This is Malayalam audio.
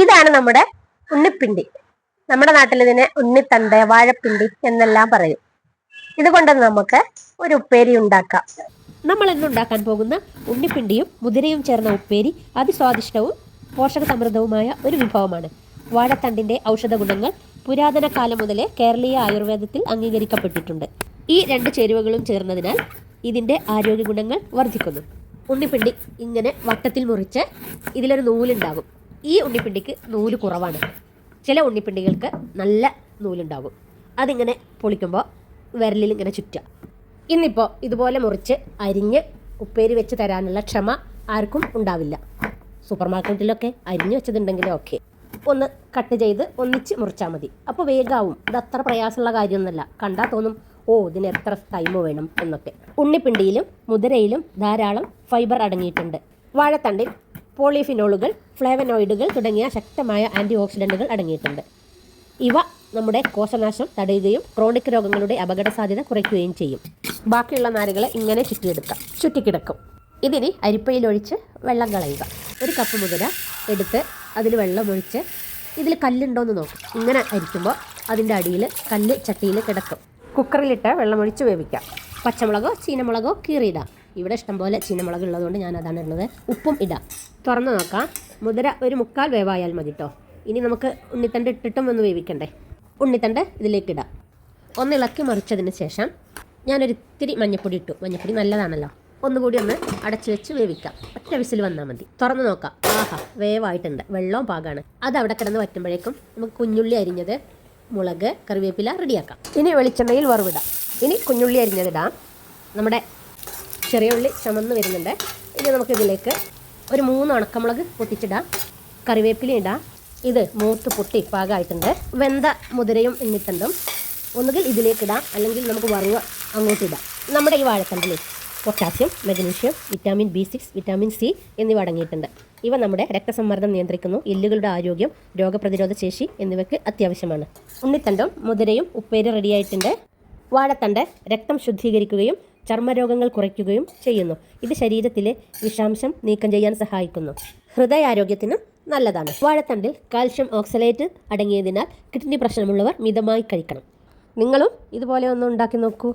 ഇതാണ് നമ്മുടെ ഉണ്ണിപ്പിണ്ടി. നമ്മുടെ നാട്ടിൽ ഇതിനെ ഉണ്ണിത്തണ്ട് വാഴപ്പിണ്ടി എന്നെല്ലാം പറയും. ഇതുകൊണ്ട് നമുക്ക് ഒരു ഉപ്പേരി ഉണ്ടാക്കാം. നമ്മൾ ഇന്ന് ഉണ്ടാക്കാൻ പോകുന്ന ഉണ്ണിപ്പിണ്ടിയും മുതിരയും ചേർന്ന ഉപ്പേരി അതിസ്വാദിഷ്ടവും പോഷക സമൃദ്ധവുമായ ഒരു വിഭവമാണ്. വാഴത്തണ്ടിന്റെ ഔഷധ ഗുണങ്ങൾ പുരാതന കാലം മുതലേ കേരളീയ ആയുർവേദത്തിൽ അംഗീകരിക്കപ്പെട്ടിട്ടുണ്ട്. ഈ രണ്ട് ചേരുവകളും ചേർന്നതിനാൽ ഇതിന്റെ ആരോഗ്യ ഗുണങ്ങൾ വർദ്ധിക്കുന്നു. ഉണ്ണിപ്പിണ്ടി ഇങ്ങനെ വട്ടത്തിൽ മുറിച്ച് ഇതിലൊരു നൂലുണ്ടാകും. ഈ ഉണ്ണിപ്പിണ്ടിക്ക് നൂൽ കുറവാണ്. ചില ഉണ്ണിപ്പിണ്ടികൾക്ക് നല്ല നൂലുണ്ടാകും അതിങ്ങനെ പൊളിക്കുമ്പോൾ വിരലിൽ ഇങ്ങനെ ചുറ്റുക. ഇന്നിപ്പോൾ ഇതുപോലെ മുറിച്ച് അരിഞ്ഞ് ഉപ്പേരി വെച്ച് തരാനുള്ള ക്ഷമ ആർക്കും ഉണ്ടാവില്ല. സൂപ്പർ മാർക്കറ്റിലൊക്കെ അരിഞ്ഞു വെച്ചതുണ്ടെങ്കിൽ ഓക്കെ. ഒന്ന് കട്ട് ചെയ്ത് ഒന്നിച്ച് മുറിച്ചാൽ മതി. അപ്പോൾ വേഗാവും. ഇത് അത്ര പ്രയാസമുള്ള കാര്യമൊന്നുമല്ല. കണ്ടാൽ തോന്നും ഓ ഇതിന് എത്ര ടൈം വേണം എന്നൊക്കെ. ഉണ്ണിപ്പിണ്ടിയിലും മുതിരയിലും ധാരാളം ഫൈബർ അടങ്ങിയിട്ടുണ്ട്. വാഴത്തണ്ടിൽ പോളിഫിനോളുകൾ ഫ്ലേവനോയിഡുകൾ തുടങ്ങിയ ശക്തമായ ആന്റി ഓക്സിഡന്റുകൾ അടങ്ങിയിട്ടുണ്ട്. ഇവ നമ്മുടെ കോശനാശം തടയുകയും ക്രോണിക് രോഗങ്ങളുടെ അപകട സാധ്യത കുറയ്ക്കുകയും ചെയ്യും. ബാക്കിയുള്ള നാരുകളെ ഇങ്ങനെ ചുറ്റിയെടുക്കാം. ചുറ്റിക്കിടക്കും. ഇതിന് അരിപ്പയിലൊഴിച്ച് വെള്ളം കളയുക. ഒരു കപ്പ് മുതല എടുത്ത് അതിൽ വെള്ളം ഒഴിച്ച് ഇതിൽ കല്ലുണ്ടോയെന്ന് നോക്കും. ഇങ്ങനെ അരിക്കുമ്പോൾ അതിന്റെ അടിയിൽ കല്ല് ചട്ടിയിൽ കിടക്കും. കുക്കറിലിട്ട് വെള്ളമൊഴിച്ച് വേവിക്കാം. പച്ചമുളകോ ചീനമുളകോ കീറിയിടാം. ഇവിടെ ഇഷ്ടംപോലെ ചീനമുളക് ഉള്ളതുകൊണ്ട് ഞാൻ അതാണ് ഇടുന്നത്. ഉപ്പും ഇടാം. തുറന്നു നോക്കാം. മുതിര ഒരു മുക്കാൽ വേവായാൽ മതി കേട്ടോ ഇനി നമുക്ക് ഉണ്ണിത്തണ്ട് ഇട്ടിട്ടും ഒന്ന് വേവിക്കണ്ടേ? ഉണ്ണിത്തണ്ട് ഇതിലേക്ക് ഇടാം. ഒന്ന് ഇളക്കി മറിച്ചതിന് ശേഷം ഞാനൊരു ഇത്തിരി മഞ്ഞപ്പൊടി ഇട്ടു. മഞ്ഞപ്പൊടി നല്ലതാണല്ലോ. ഒന്നുകൂടി ഒന്ന് അടച്ചു വെച്ച് വേവിക്കാം. ഒറ്റ വിസിൽ വന്നാൽ മതി. തുറന്ന് നോക്കാം. ആഹാ വേവായിട്ടുണ്ട്. വെള്ളവും പാകമാണ് അത് അവിടെ കിടന്ന് വറ്റുമ്പോഴേക്കും നമുക്ക് കുഞ്ഞുള്ളി അരിഞ്ഞത് മുളക് കറിവേപ്പില റെഡിയാക്കാം ഇനി വെളിച്ചെണ്ണയിൽ വറവിടാം. ഇനി കുഞ്ഞുള്ളി അരിഞ്ഞതിടാം. നമ്മുടെ ചെറിയ ഉള്ളി ചുമന്ന് വരുന്നുണ്ട്. ഇനി നമുക്കിതിലേക്ക് ഒരു മൂന്ന് ഉണക്കമുളക് പൊട്ടിച്ചിടാം. കറിവേപ്പില ഇടാം. ഇത് മൂത്ത് പൊട്ടി പാകമായിട്ടുണ്ട് വെന്ത മുതിരയും എന്നിട്ടുണ്ടും ഒന്നുകിൽ ഇതിലേക്കിടാം അല്ലെങ്കിൽ നമുക്ക് വറുവ അങ്ങോട്ടിടാം നമ്മുടെ ഈ വാഴത്തണ്ടിൽ potassium magnesium vitamin B six vitamin C എന്നിവ അടങ്ങിയിട്ടുണ്ട്. ഇവ നമ്മുടെ രക്തസമ്മർദ്ദം നിയന്ത്രിക്കുന്നു. എല്ലുകളുടെ ആരോഗ്യം രോഗപ്രതിരോധ ശേഷി എന്നിവയ്ക്ക് അത്യാവശ്യമാണ്. ഉണ്ണിത്തണ്ടും മുതിരയും ഉപ്പേരി റെഡിയായിട്ടുണ്ട് വാഴത്തണ്ട് രക്തം ശുദ്ധീകരിക്കുകയും ചർമ്മരോഗങ്ങൾ കുറയ്ക്കുകയും ചെയ്യുന്നു. ഇത് ശരീരത്തിലെ വിഷാംശം നീക്കം ചെയ്യാൻ സഹായിക്കുന്നു. ഹൃദയാരോഗ്യത്തിന് നല്ലതാണ്. വാഴത്തണ്ടിൽ കാൽഷ്യം ഓക്സലേറ്റ് അടങ്ങിയതിനാൽ കിഡ്നി പ്രശ്നമുള്ളവർ മിതമായി കഴിക്കണം. നിങ്ങളും ഇതുപോലെ ഒന്ന് ഉണ്ടാക്കി നോക്കൂ.